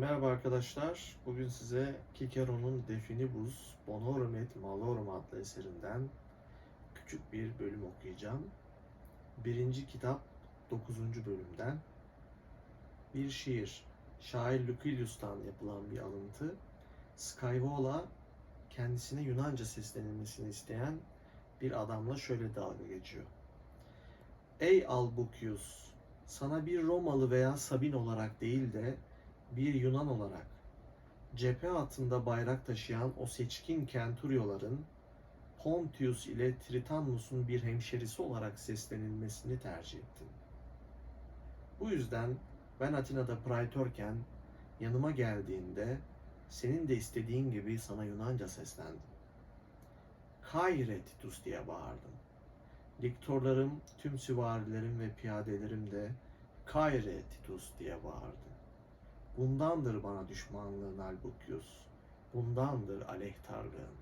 Merhaba arkadaşlar. Bugün size Cicero'nun Definibus Bonorum et Malorum adlı eserinden küçük bir bölüm okuyacağım. Birinci kitap 9. bölümden bir şiir. Şair Lucilius'tan yapılan bir alıntı. Scaevola kendisine Yunanca seslenilmesini isteyen bir adamla şöyle dalga geçiyor. Ey Albucius, sana bir Romalı veya Sabin olarak değil de bir Yunan olarak cephe altında bayrak taşıyan o seçkin kenturyoların Pontius ile Tritannus'un bir hemşerisi olarak seslenilmesini tercih ettim. Bu yüzden ben Atina'da praetörken yanıma geldiğinde senin de istediğin gibi sana Yunanca seslendim. Kayre Titus diye bağırdım. Diktorlarım, tüm süvarilerim ve piyadelerim de Kayre Titus diye bağırdı. Bundandır bana düşmanlığın Albukyus, bundandır aleyhtarlığın.